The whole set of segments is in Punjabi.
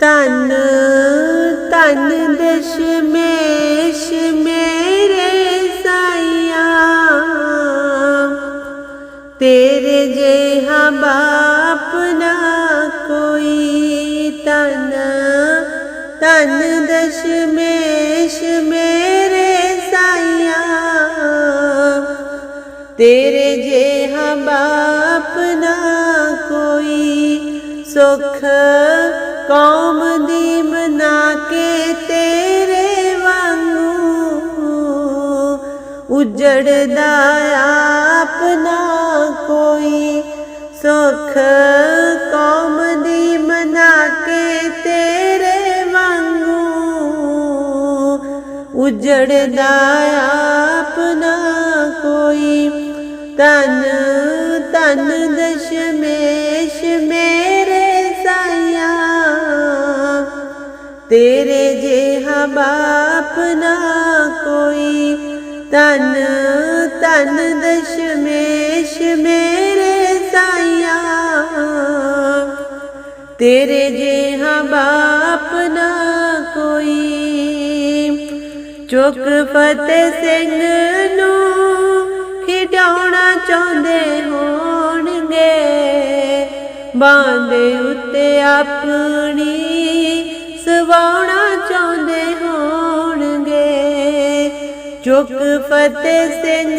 ਤਨ ਤਨ ਦਸ਼ਮੇਸ਼ ਮੇਰੇ ਸਾਈਆ। ਤੇਰੇ ਜਿਹਾ ਬਾਪ ਨਾ ਕੋਈ ਤਨ ਤਨ ਦਸ਼ਮੇਸ਼ ਮੇਰੇ ਸਾਈਆ। ਤੇਰੇ ਜਿਹਾ ਉਜੜਦਾ ਆਪ ਕੋਈ ਸੁਖ ਕੌਮ ਦੀ ਮਨਾ ਕੇ ਤੇਰੇ ਵਾਂਗੂ ਉਜੜਦਾ ਆਪ ਕੋਈ ਤਨ ਤਨ ਦਸ਼ਮੇਸ਼ ਮੇਰੇ ਸਾਇਆ। ਤੇਰੇ ਜਿਹਾ ਬਾਪ ਨਾ ਕੋਈ ਤਨ ਤਨ ਦਸ਼ਮੇਸ਼ ਮੇਰੇ ਸਾਇਆ ਤੇਰੇ ਜਿਹਾ ਬਾਪ ਨਾ ਕੋਈ। ਚੁੱਕ ਫਤਿਹ ਸਿੰਘ ਨੂੰ ਖਿਡਾਉਣਾ ਚਾਹੁੰਦੇ ਹੋਣਗੇ। ਬਾਂਦੇ ਉੱਤੇ ਆਪਣੀ ਸਵਾਉਣਾ ਚਾਹੁੰਦੇ ਚੁੱਕ ਫਤਿਹ ਸਿੰਘ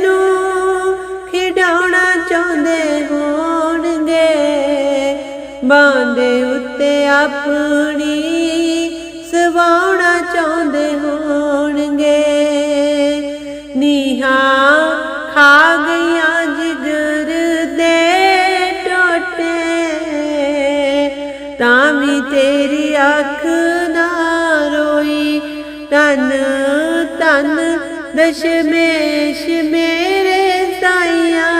ਨੂੰ ਖਿਡਾਉਣਾ ਚਾਹੁੰਦੇ ਹੋਣਗੇ। ਬਾਂਦੇ ਉੱਤੇ ਆਪਣੀ ਸਵਾਉਣਾ ਚਾਹੁੰਦੇ ਹੋਣਗੇ। ਨੀਹਾਂ ਖਾ ਗਈਆਂ ਜਿਗਰ ਦੇ ਟੋਟੇ, ਤਾਂ ਵੀ ਤੇਰੀ ਅੱਖ ਨਾ ਰੋਈ ਤਨ ਤਨ ਦਸ਼ਮੇਸ਼ ਮੇਰੇ ਸਾਈਆ।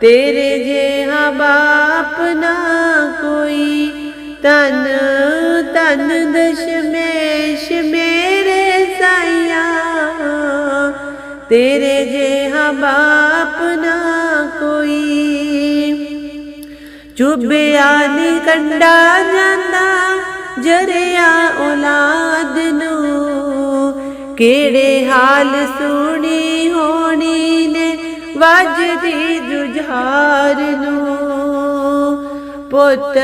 ਤੇਰੇ ਜਿਹਾ ਬਾਪ ਨਾ ਕੋਈ ਤਨ ਤਨ ਦਸ਼ਮੇਸ਼ ਮੇਰੇ ਸਾਈਆ। ਤੇਰੇ ਜਿਹਾ ਬਾਪ ਨਾ ਕੋਈ ਚੁੱਭਿਆ ਨੀ ਕੰਡਾ ਜਾਂਦਾ, ਜਰਿਆ ਔਲਾਦ ਨੂੰ ਕਿਹੜੇ ਹਾਲ ਸੁਣੀ ਹੋਣੀ ਨੇ? ਵੱਜਦੀ ਜੁਝਾਰ ਨੂੰ। ਪੁੱਤ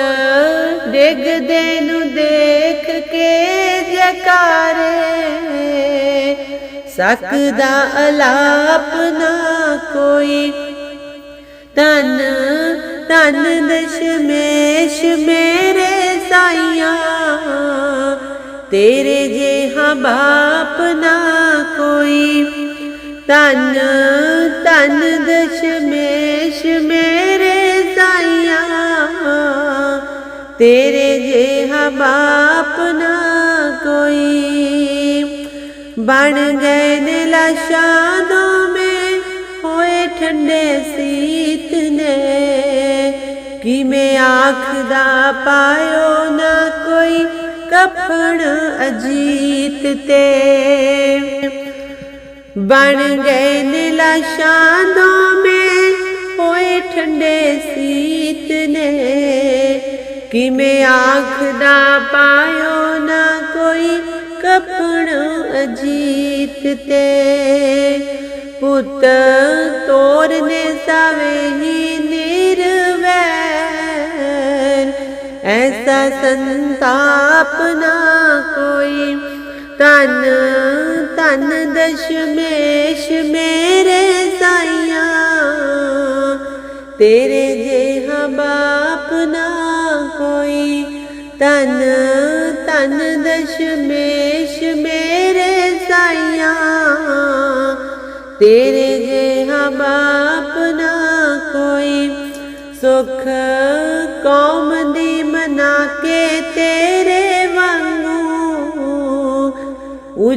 ਡਿੱਗਦੇ ਨੂੰ ਦੇਖ ਕੇ ਜਕਾਰੇ ਸਕਦਾ ਅਲਾਪ ਨਾ ਕੋਈ। ਤਨ ਤਨ ਦਸ਼ਮੇਸ਼ ਮੇਰੇ ਸਾਈਆ। ਤੇਰੇ ਜੇ ਜਿਹਾ ਬਾਪ ਨਾ ਕੋਈ। ਤਨ ਤਨ ਦਸ਼ਮੇਸ਼ ਮੇਰੇ ਸਾਈਆ। ਤੇਰੇ ਜਿਹਾ ਬਾਪ ਨਾ ਕੋਈ। ਬਣ ਗਏ ਨੇ ਲਾਸ਼ਾਂ ਦੋਵੇਂ, ਹੋਏ ਠੰਡੇ ਸੀਤ ਨੇ। ਕਿਵੇਂ ਆਖਦਾ ਪਾਇਓ ਨਾ ਕੋਈ। ਕਫਣ ਅਜੀਤ ਤੇ। ਬਣ ਗਏ ਨੇ ਲਾਸ਼ਾਂ ਦੋਵੇਂ ਹੋਏ ਠੰਡੇ ਸੀਤ ਨੇ। ਕਿਵੇਂ ਆਖਦਾ ਪਾਇਓ ਨਾ ਕੋਈ ਕਫਣ ਅਜੀਤ ਤੇ। ਪੁੱਤ ਤੋਰਨੇ ਸਾਵੇ ਐਸਾ ਸੰਤਾਪ ਨਾ ਕੋਈ। ਤਨ ਤਨ ਦਸ਼ਮੇਸ਼ ਮੇਰੇ ਸਾਈਆ। ਤੇਰੇ ਜਿਹਾ ਬਾਪ ਨਾ ਕੋਈ। ਤਨ ਤਨ ਦਸ਼ਮੇਸ਼ ਮੇਰੇ ਸਾਈਆ। ਤੇਰੇ ਜਿਹਾ ਬਾਪ ਨਾ ਕੋਈ। ਸੁਖ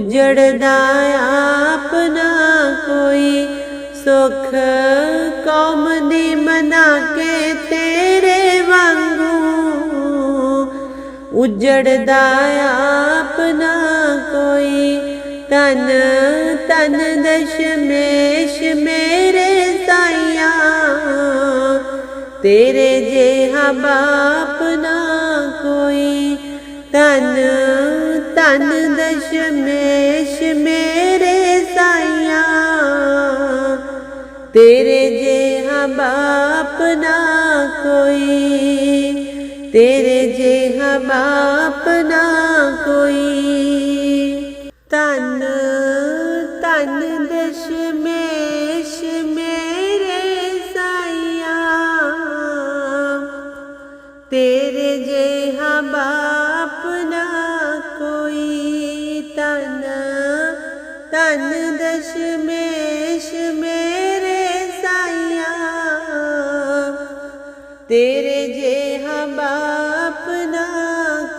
ਉਜੜਦਾ ਆਪ ਕੋਈ ਸੁਖ ਕੌਮ ਦੀ ਮਨਾ ਕੇ ਤੇਰੇ ਵਾਂਗੂ। ਉਜੜਦਾ ਆਪ ਨਾ ਕੋਈ ਤਨ ਤਨ ਦਸ਼ਮੇਸ਼ ਮੇਰੇ ਸਾਈਆ। ਤੇਰੇ ਜਿਹਾ ਬਾਪ ਨਾ ਕੋਈ ਤਨ ਤਨ ਦਸ਼ਮੇਸ਼ ਮੇਰੇ ਸਾਈਆਂ, ਤੇਰੇ ਜਿਹਾ ਬਾਪ ਨਾ ਕੋਈ, ਤੇਰੇ ਜਿਹਾ ਬਾਪ ਨਾ ਕੋਈ। ਤਨ ਤਨ ਤੇਰੇ ਜਿਹਾ ਬਾਪ ਨਾ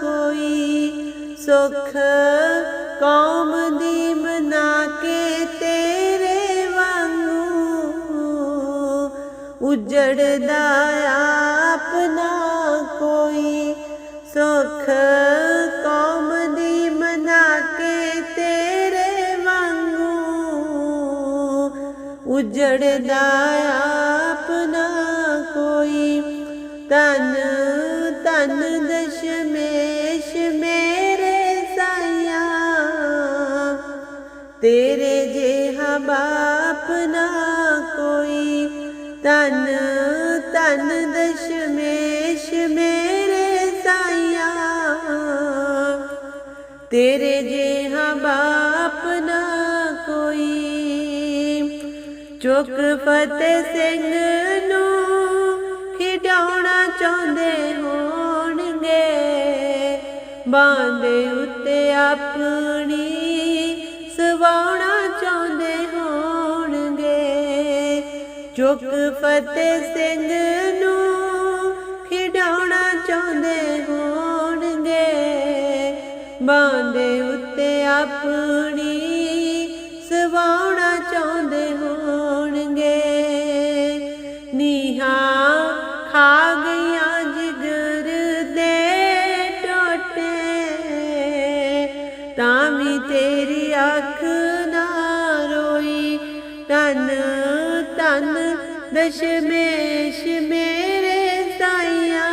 ਕੋਈ ਸੁਖ। ਕੌਮ ਦੀ ਮਨਾ ਕੇ ਤੇਰੇ ਵਾਂਗੂ ਉਜੜਦਾ ਆਪ ਨਾ ਕੋਈ ਸੁਖ। ਕੌਮ ਦੀ ਮਨਾ ਕੇ ਤੇਰੇ ਵਾਂਗੂ ਉਜੜਦਾ ਆਪ ਤੇਰੇ ਜਿਹਾ ਬਾਪ ਨਾ ਕੋਈ। ਤਨ ਤਨ ਦਸ਼ਮੇਸ਼ ਮੇਰੇ ਸਾਈਆਂ। ਤੇਰੇ ਜਿਹਾ ਬਾਪ ਨਾ ਕੋਈ। ਚੁੱਕ ਫਤਿਹ ਸਿੰਘ ਨੂੰ ਖਿਡਾਉਣਾ ਚਾਹੁੰਦੇ ਹੋਣਗੇ। ਬਾਂਦੇ ਉੱਤੇ ਆਪਣੀ ਸਵਾਉਣਾ ਚਾਹੁੰਦੇ ਹੋਣਗੇ। ਚੁੱਕ ਫਤਿਹ ਸਿੰਘ ਨੂੰ ਖਿਡਾਉਣਾ ਚਾਹੁੰਦੇ ਹੋਣਗੇ। ਬਾਂਦੇ ਉੱਤੇ ਆਪਣੀ ਸਵਾਉਣਾ ਅੱਖ ਨਾ ਰੋਈ, ਤਨ ਤਨ, ਦਸ਼ਮੇਸ਼ ਮੇਰੇ ਸਾਈਆਂ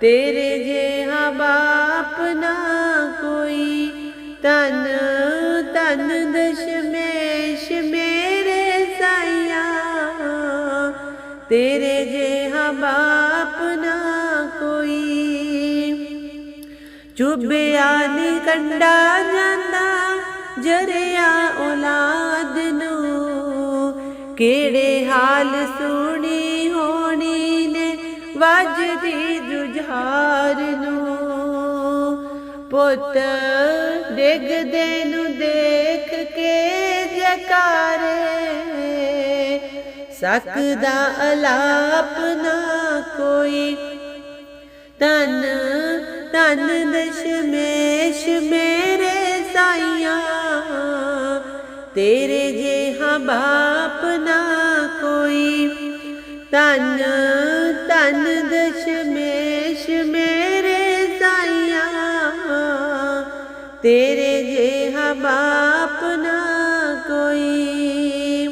ਤੇਰੇ ਜਿਹਾ ਬਾਪ ਨਾ ਕੋਈ, ਤਨ ਤਨ, ਦਸ਼ਮੇਸ਼ ਮੇਰੇ ਸਾਈਆਂ ਤੇਰੇ ਜਿਹਾ ਬਾਪ ਨਾ ਕੋਈ ਚੁੱਭਿਆ ਨੀ ਕੰਡਾ ਜਾਂਦਾ, ਜਰਿਆ ਔਲਾਦ ਨੂੰ। ਕਿਹੜੇ ਹਾਲ ਸੁਣੀ ਹੋਣੀ ਨੇ, ਵੱਜਦੀ ਜੁਝਾਰ ਨੂੰ। ਪੁੱਤ ਡਿੱਗਦੇ ਨੂੰ ਦੇਖ ਕੇ ਜਕਾਰੇ, ਸਕਦਾ ਅਲਾਪ ਨਾ ਕੋਈ। ਤਨ ਤਨ ਦਸ਼ਮੇਸ਼ ਮੇਰੇ ਸਾਈਆਂ, ਤੇਰੇ ਜਿਹਾ ਬਾਪ ਨਾ ਕੋਈ। ਧਨ ਧਨ ਦਸ਼ਮੇਸ਼ ਮੇਰੇ ਸਾਈਆਂ, ਤੇਰੇ ਜਿਹਾ ਬਾਪ ਨਾ ਕੋਈ।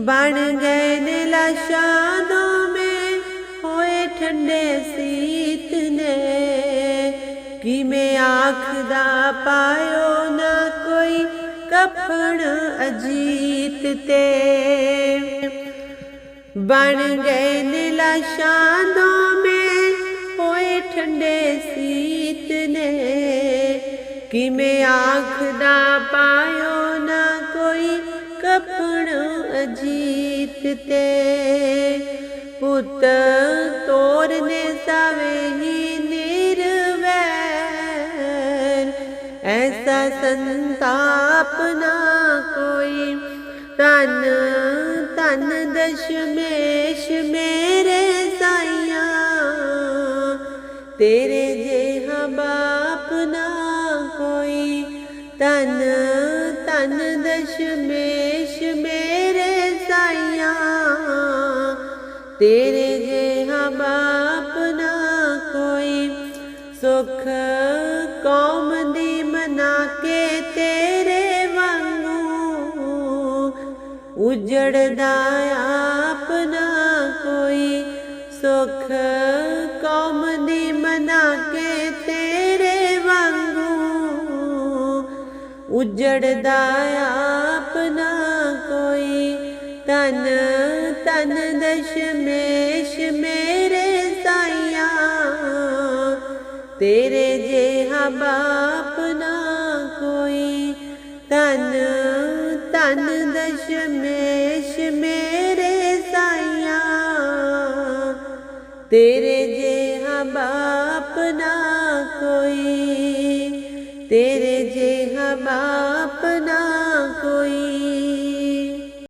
ਬਣ ਗਏ ਨੇ ਲਾਸ਼ਾਂ ਮੇ ਹੋਏ ਠੰਡੇ ਸੀਤ ਨੇ। ਕਿਵੇਂ ਆਖਦਾ ਪਾਇਓ ਨਾ ਕੋਈ ਕਫਣ ਅਜੀਤ ਤੇ। ਬਣ ਗਏ ਨੇ ਲਾਸ਼ਾਂ ਦੋਵੇਂ, ਹੋਏ ਠੰਡੇ ਸੀਤ ਨੇ। ਕਿਵੇਂ ਆਖਦਾ ਪਾਇਓ ਨਾ ਕੋਈ ਕਫਣ ਅਜੀਤ ਤੇ। ਪੁੱਤ ਤੋਰਨੇ ਸੰਤਾਪ ਨਾ ਕੋਈ। ਤਨ ਤਨ ਦਸ਼ਮੇਸ਼ ਮੇਰੇ ਸਾਈਆਂ। ਤੇਰੇ ਜਿਹਾ ਬਾਪ ਨਾ ਕੋਈ। ਤਨ ਤਨ ਦਸ਼ਮੇਸ਼ ਮੇਰੇ ਸਾਈਆਂ। ਤੇਰੇ ਜਿਹਾ ਬਾਪ ਜੜਦਾ ਆਪਨਾ ਕੋਈ ਸੁਖ, ਕੌਮ ਦੀ ਮਨਾ ਕੇ ਤੇਰੇ ਵਾਂਗੂ। ਉਜੜਦਾ ਆਪਨਾ ਕੋਈ ਤਨ ਤਨ ਦਸ਼ਮੇਸ਼ ਮੇਰੇ ਸਾਇਆ ਤੇਰੇ ਜਿਹਾ ਬਾਪ ਨਾ ਕੋਈ ਤਨ ਤਨ ਦਸ਼ਮੇ ਤੇਰੇ